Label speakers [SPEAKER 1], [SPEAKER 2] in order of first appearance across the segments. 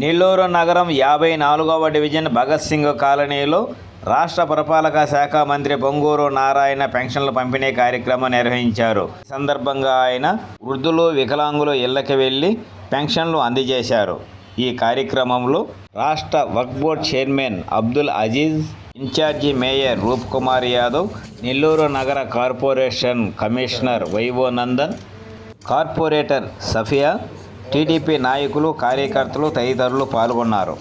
[SPEAKER 1] నెల్లూరు నగరం యాభై నాలుగవ డివిజన్ భగత్ సింగ్ కాలనీలో రాష్ట్ర పురపాలక శాఖ మంత్రి బొంగూరు నారాయణ పెన్షన్ల పంపిణీ కార్యక్రమం నిర్వహించారు. ఈ సందర్భంగా ఆయన వృద్ధులు వికలాంగులు ఇళ్ళకి వెళ్ళి పెన్షన్లు అందజేశారు. ఈ కార్యక్రమంలో రాష్ట్ర Waqf board chairman Abdul Aziz incharge mayor Roop Kumar Yadav Nellore నగర corporation commissioner Y O Nandan corporator Safiya TDP నాయకులు కార్యకర్తలు తదితరులు పాల్గొన్నారు.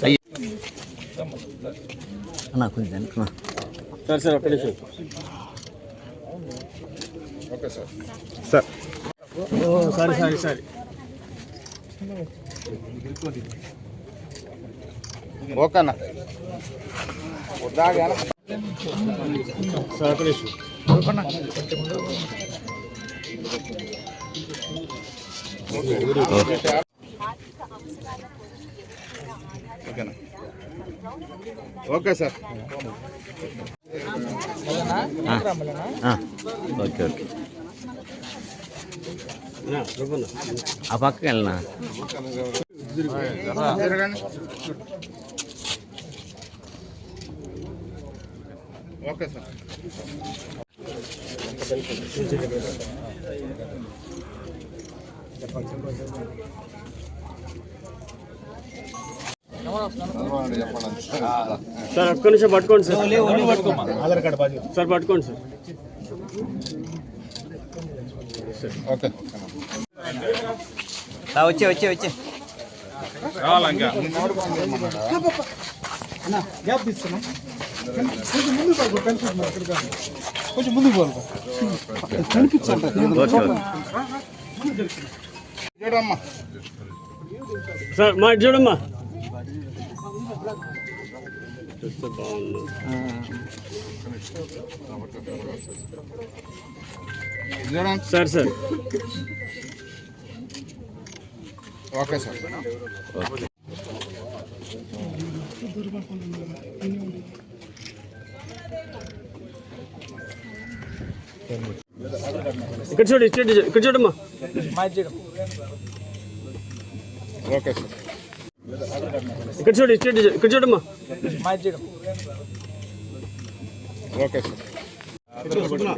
[SPEAKER 2] సార్ నిమిషం సార్ ఒక్క సార్ సార్
[SPEAKER 3] ఓకే సార్.
[SPEAKER 2] ఒక్క నిమిషం
[SPEAKER 3] okay sir
[SPEAKER 2] sir sorry sorry sorry
[SPEAKER 3] ఓకేనా వద్దాగా
[SPEAKER 2] సార్ ఒక్క నిమిషం
[SPEAKER 3] ఓకేనా ఓకే సార్.
[SPEAKER 1] Okay okay. ఆ పక్కకి వెళ్ళినా?
[SPEAKER 3] Okay sir. చెప్పండి
[SPEAKER 2] సార్ ఒక్క నిమిషం పట్టుకోండి సార్. ఆధార్ కార్డు సార్ పట్టుకోండి సార్.
[SPEAKER 3] ఓకే.
[SPEAKER 1] వచ్చే వచ్చే వచ్చే.
[SPEAKER 2] మా ఇటు చూడమ్మా. Sir sir.
[SPEAKER 3] Okay sir.
[SPEAKER 2] ఇక్కడ చూడు ఇటు చూడు, ఇక్కడ చూడమ్మా.
[SPEAKER 3] Okay sir.
[SPEAKER 2] ఇక్కడ చూడు ఇటు చూడు, ఇక్కడ చూడమ్మా.
[SPEAKER 3] Okay sir.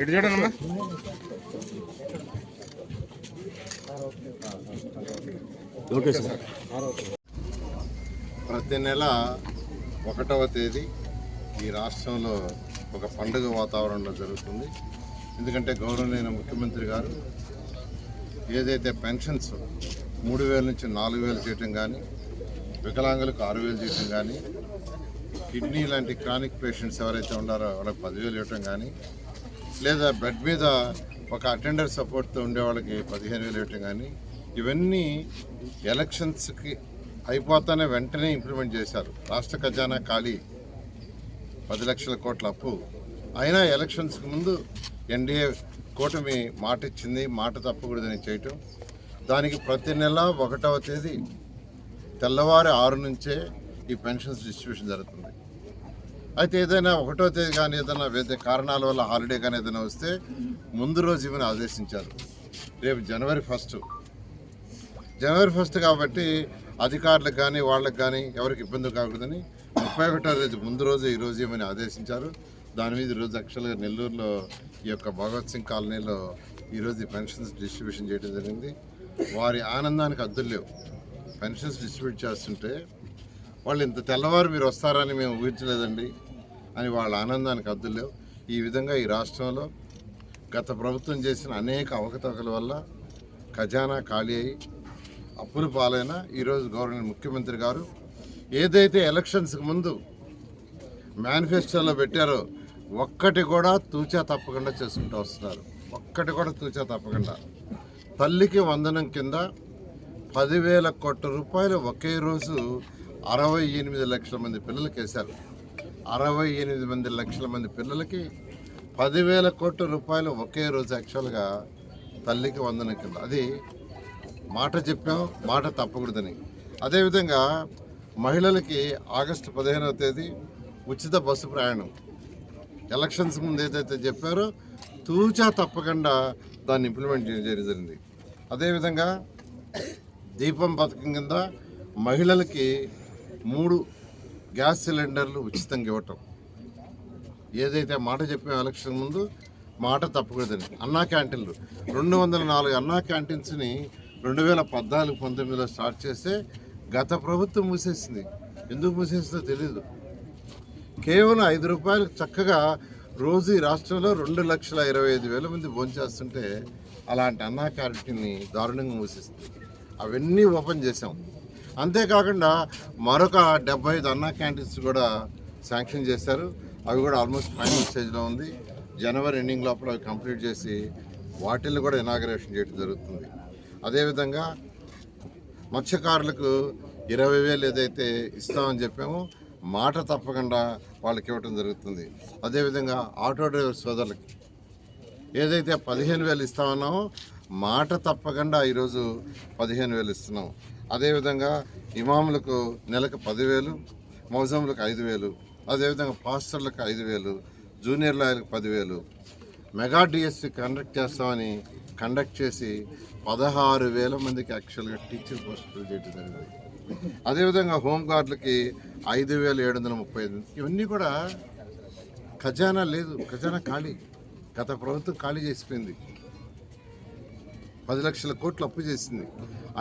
[SPEAKER 3] ఇటు
[SPEAKER 2] ఓకే సార్.
[SPEAKER 4] ప్రతి నెల ఒకటవ తేదీ ఈ రాష్ట్రంలో ఒక పండుగ వాతావరణంలో జరుగుతుంది. ఎందుకంటే గౌరవనీయ ముఖ్యమంత్రి గారు ఏదైతే పెన్షన్స్ మూడు వేల నుంచి నాలుగు వేలు చేయటం కానీ వికలాంగులకు ఆరు వేలు చేయటం కానీ కిడ్నీ లాంటి క్రానిక్ పేషెంట్స్ ఎవరైతే ఉన్నారో వాళ్ళకి పదివేలు ఇవ్వటం కానీ లేదా బెడ్ మీద ఒక అటెండర్ సపోర్ట్తో ఉండే వాళ్ళకి పదిహేను వేలు ఇవ్వటం కానీ ఇవన్నీ ఎలక్షన్స్కి అయిపోతానే వెంటనే ఇంప్లిమెంట్ చేశారు. రాష్ట్ర ఖజానా ఖాళీ. పది లక్షల కోట్ల అప్పు. అయినా ఎలక్షన్స్కి ముందు ఎన్డీఏ కూటమి మాట ఇచ్చింది మాట తప్పకూడదని చేయటం. దానికి ప్రతి నెల ఒకటవ తేదీ తెల్లవారి ఆరు నుంచే ఈ పెన్షన్స్ డిస్ట్రిబ్యూషన్ జరుగుతుంది. అయితే ఏదైనా ఒకటో తేదీ కానీ ఏదైనా వేరే కారణాల వల్ల హాలిడే కానీ ఏదైనా వస్తే ముందు రోజు ఇవన్నీ ఆదేశించారు. రేపు జనవరి ఫస్ట్. జనవరి ఫస్ట్ కాబట్టి అధికారులకు కానీ వాళ్ళకి కానీ ఎవరికి ఇబ్బంది కాకూడదని ముప్పై ఒకటో రోజు ముందు రోజు ఈ రోజు ఏమని ఆదేశించారు. దాని మీద ఈరోజు యాక్చువల్గా నెల్లూరులో ఈ యొక్క భగవత్ సింగ్ కాలనీలో ఈరోజు ఈ పెన్షన్స్ డిస్ట్రిబ్యూషన్ చేయడం జరిగింది. వారి ఆనందానికి అద్దులు లేవు. పెన్షన్స్ డిస్ట్రిబ్యూట్ చేస్తుంటే వాళ్ళు ఇంత తెల్లవారు మీరు వస్తారని మేము ఊహించలేదండి అని వాళ్ళ ఆనందానికి అద్దులేవు ఈ విధంగా ఈ రాష్ట్రంలో గత ప్రభుత్వం చేసిన అనేక అవకతవకల వల్ల ఖజానా ఖాళీ అయి అప్పుల పాలైన ఈరోజు గవర్నర్ ముఖ్యమంత్రి గారు ఏదైతే ఎలక్షన్స్కి ముందు మేనిఫెస్టోలో పెట్టారో ఒక్కటి కూడా తూచా తప్పకుండా చేసుకుంటూ వస్తున్నారు. ఒక్కటి కూడా తూచా తప్పకుండా. తల్లికి వందనం కింద పదివేల కోట్ల రూపాయలు ఒకే రోజు అరవై ఎనిమిది లక్షల మంది పిల్లలకి వేశారు. అరవై ఎనిమిది మంది లక్షల మంది పిల్లలకి పదివేల కోట్ల రూపాయలు ఒకే రోజు యాక్చువల్గా తల్లికి వందన కింద. అది మాట చెప్పాం మాట తప్పకూడదని. అదేవిధంగా మహిళలకి ఆగస్టు పదిహేనవ తేదీ ఉచిత బస్సు ప్రయాణం. ఎలక్షన్స్ ముందు ఏదైతే చెప్పారో తూచా తప్పకుండా దాన్ని ఇంప్లిమెంట్ చేయడం జరిగింది. అదేవిధంగా దీపం పథకం కింద మహిళలకి మూడు గ్యాస్ సిలిండర్లు ఉచితంగా ఇవ్వటం. ఏదైతే మాట చెప్పాం ఎలక్షన్ ముందు మాట తప్పకూడదని అన్నా క్యాంటీన్లు. రెండు వందల నాలుగు అన్నా క్యాంటీన్స్ని రెండు వేల పద్నాలుగు పంతొమ్మిదిలో స్టార్ట్ చేస్తే గత ప్రభుత్వం మూసేసింది. ఎందుకు మూసేసిందో తెలియదు కేవలం ఐదు రూపాయలు చక్కగా రోజు ఈ రాష్ట్రంలో రెండు లక్షల ఇరవై ఐదు వేల మంది భోంచేస్తుంటే అలాంటి అన్నా క్యాంటీన్ని దారుణంగా మూసేస్తుంది అవన్నీ ఓపెన్ చేసాం అంతేకాకుండా మరొక డెబ్బై ఐదు అన్నా క్యాంటీన్స్ కూడా శాంక్షన్ చేశారు. అవి కూడా ఆల్మోస్ట్ ఫైనల్ స్టేజ్లో ఉంది. జనవరి ఎండింగ్ లోపల అవి కంప్లీట్ చేసి వాటిల్ని కూడా ఇనాగరేషన్ చేయడం జరుగుతుంది. అదేవిధంగా మత్స్యకారులకు ఇరవై వేలు ఏదైతే ఇస్తామని చెప్పామో మాట తప్పకుండా వాళ్ళకి ఇవ్వటం జరుగుతుంది. అదేవిధంగా ఆటో డ్రైవర్ సోదరులకి ఏదైతే పదిహేను వేలు ఇస్తామన్నామో మాట తప్పకుండా ఈరోజు పదిహేను వేలు ఇస్తున్నాం అదేవిధంగా ఇమాములకు నెలకు పదివేలు మౌజంలకు ఐదు వేలు అదేవిధంగా పాస్టర్లకు ఐదు వేలు జూనియర్ లాయర్లకు పదివేలు. మెగా డిఎస్సి కండక్ట్ చేస్తామని కండక్ట్ చేసి పదహారు వేల మందికి యాక్చువల్గా టీచర్ పోస్టులు చేయడం జరిగింది. అదేవిధంగా హోంగార్డులకి ఐదు వేల ఏడు వందల ముప్పై ఐదు. ఇవన్నీ కూడా ఖజానా లేదు ఖజానా ఖాళీ. గత ప్రభుత్వం ఖాళీ చేసిపోయింది. పది లక్షల కోట్లు అప్పు చేసింది.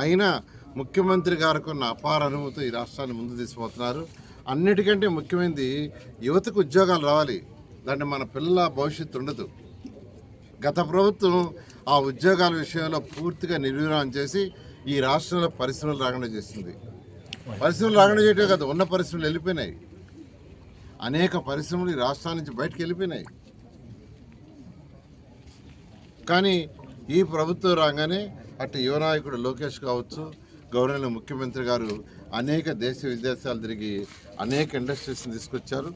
[SPEAKER 4] అయినా ముఖ్యమంత్రి గారికి ఉన్న అపార అనుమతి ఈ రాష్ట్రాన్ని ముందు తీసుకుపోతున్నారు. అన్నిటికంటే ముఖ్యమైనది యువతకు ఉద్యోగాలు రావాలి. దాన్ని మన పిల్లల భవిష్యత్తు ఉండదు. గత ప్రభుత్వం ఆ ఉద్యోగాల విషయంలో పూర్తిగా నిర్వీర్యం చేసి ఈ రాష్ట్రంలో పరిశ్రమలు రాకుండా చేసింది. పరిశ్రమలు రాకుండా చేయటమే కాదు ఉన్న పరిశ్రమలు వెళ్ళిపోయినాయి. అనేక పరిశ్రమలు ఈ రాష్ట్రాల నుంచి బయటకు వెళ్ళిపోయినాయి. కానీ ఈ ప్రభుత్వం రాగానే అటు యువనాయకుడు లోకేష్ కావచ్చు గౌరవ ముఖ్యమంత్రి గారు అనేక దేశ విదేశాలు తిరిగి అనేక ఇండస్ట్రీస్ని తీసుకొచ్చారు.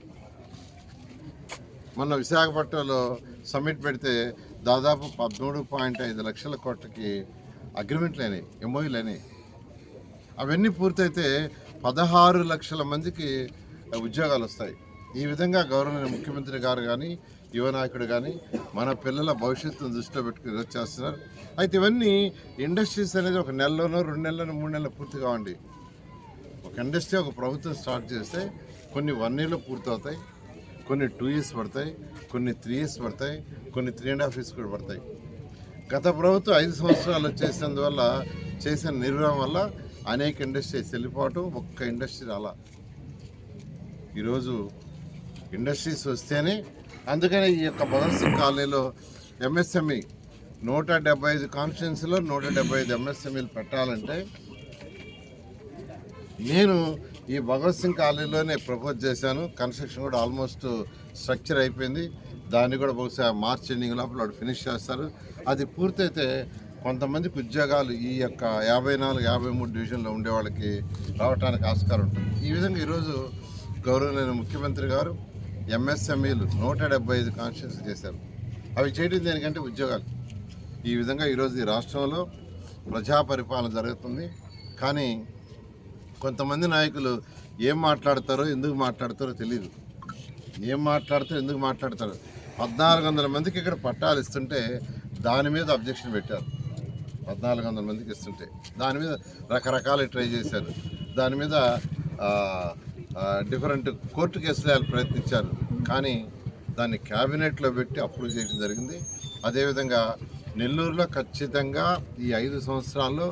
[SPEAKER 4] మొన్న విశాఖపట్నంలో సమ్మిట్ పెడితే దాదాపు పదమూడు పాయింట్ ఐదు లక్షల కోట్లకి అగ్రిమెంట్లు అయినాయి ఎంఓఈలు అయినాయి. అవన్నీ పూర్తయితే పదహారు లక్షల మందికి ఉద్యోగాలు వస్తాయి. ఈ విధంగా గవర్నర్ ముఖ్యమంత్రి గారు కానీ యువ నాయకుడు కానీ మన పిల్లల భవిష్యత్తును దృష్టిలో పెట్టుకుని చేస్తున్నారు. అయితే ఇవన్నీ ఇండస్ట్రీస్ అనేది ఒక నెలలోనో రెండు నెలలోనో మూడు నెలలు పూర్తి కావండి ఒక ఇండస్ట్రీ ఒక ప్రభుత్వం స్టార్ట్ చేస్తే కొన్ని వన్ ఇయర్లో పూర్తవుతాయి కొన్ని టూ ఇయర్స్ పడతాయి కొన్ని త్రీ ఇయర్స్ పడతాయి కొన్ని త్రీ అండ్ హాఫ్ ఇయర్స్ కూడా పడతాయి. గత ప్రభుత్వం ఐదు సంవత్సరాలు చేసినందువల్ల చేసిన నిర్వహణ వల్ల అనేక ఇండస్ట్రీస్ వెళ్ళిపోవటం ఒక్క ఇండస్ట్రీ అలా ఈరోజు ఇండస్ట్రీస్ వస్తేనే అందుకనే ఈ యొక్క భగత్ సింగ్ కాలనీలో ఎంఎస్ఎంఈ నూట డెబ్బై ఐదు కాన్స్టిట్యున్సీలో నూట డెబ్బై ఐదు ఎంఎస్ఎంఈలు పెట్టాలంటే నేను ఈ భగత్ సింగ్ కాలనీలోనే ప్రపోజ్ చేశాను. కన్స్ట్రక్షన్ కూడా ఆల్మోస్ట్ స్ట్రక్చర్ అయిపోయింది. దాన్ని కూడా బహుశా మార్చ్ ఎండింగ్ లోపల వాడు ఫినిష్ చేస్తారు. అది పూర్తయితే కొంతమందికి ఉద్యోగాలు ఈ యొక్క యాభై నాలుగు యాభై మూడు డివిజన్లో ఉండే వాళ్ళకి రావడానికి ఆస్కారం ఉంటుంది. ఈ విధంగా ఈరోజు గౌరవనీయ ముఖ్యమంత్రి గారు ఎంఎస్ఎంఈలు నూట డెబ్బై ఐదు కాన్స్టిట్యూన్సీ చేశారు. అవి చేయడం దేనికంటే ఉద్యోగాలు. ఈ విధంగా ఈరోజు ఈ రాష్ట్రంలో ప్రజా పరిపాలన జరుగుతుంది. కానీ కొంతమంది నాయకులు ఏం మాట్లాడతారో ఎందుకు మాట్లాడతారో తెలియదు ఏం మాట్లాడతారో ఎందుకు మాట్లాడతారో. పద్నాలుగు వందల మందికి ఇక్కడ పట్టాలు ఇస్తుంటే దాని మీద అబ్జెక్షన్ పెట్టారు. పద్నాలుగు వందల మందికి ఇస్తుంటే దాని మీద రకరకాల ట్రై చేశారు. దాని మీద డిఫరెంట్ కోర్టు కేసులు వాళ్ళు ప్రయత్నించారు. కానీ దాన్ని క్యాబినెట్లో పెట్టి అప్రూవ్ చేయడం జరిగింది. అదేవిధంగా నెల్లూరులో ఖచ్చితంగా ఈ ఐదు సంవత్సరాల్లో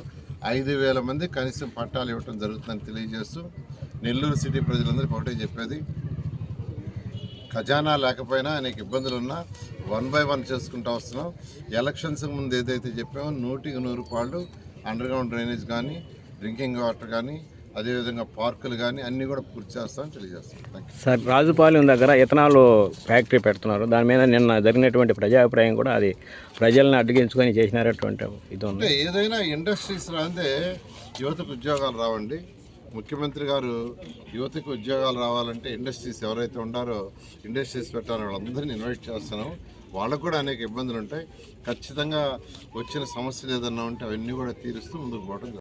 [SPEAKER 4] ఐదు వేల మంది కనీసం పట్టాలు ఇవ్వటం జరుగుతుందని తెలియజేస్తూ నెల్లూరు సిటీ ప్రజలందరికీ ఒకటే చెప్పేది. ఖజానా లేకపోయినా అనేక ఇబ్బందులు ఉన్నా వన్ బై వన్ చేసుకుంటూ వస్తున్నాం. ఎలక్షన్స్ ముందు ఏదైతే చెప్పామో నూటికి నూరు పాళ్ళు అండర్ గ్రౌండ్ డ్రైనేజ్ కానీ డ్రింకింగ్ వాటర్ కానీ అదేవిధంగా పార్కులు కానీ అన్నీ కూడా పూర్తి చేస్తామని తెలియజేస్తాం.
[SPEAKER 5] సార్ రాజుపాలెం దగ్గర ఇథనాల్ ఫ్యాక్టరీ పెడుతున్నారు. దాని మీద నిన్న జరిగినటువంటి ప్రజాభిప్రాయం కూడా అది ప్రజల్ని అడ్డగించుకొని చేసినటువంటి ఇది ఉంది.
[SPEAKER 4] ఏదైనా ఇండస్ట్రీస్ రాందే యువతకు ఉద్యోగాలు రావండి. ముఖ్యమంత్రి గారు యువతకు ఉద్యోగాలు రావాలంటే ఇండస్ట్రీస్ ఎవరైతే ఉండారో ఇండస్ట్రీస్ పెట్టాలని వాళ్ళందరినీ ఇన్వైట్ చేస్తున్నాం. వాళ్ళకు కూడా అనేక ఇబ్బందులు ఉంటాయి. ఖచ్చితంగా వచ్చిన సమస్యలు ఏదన్నా ఉంటే అవన్నీ కూడా తీరుస్తూ ముందుకు పోవడం.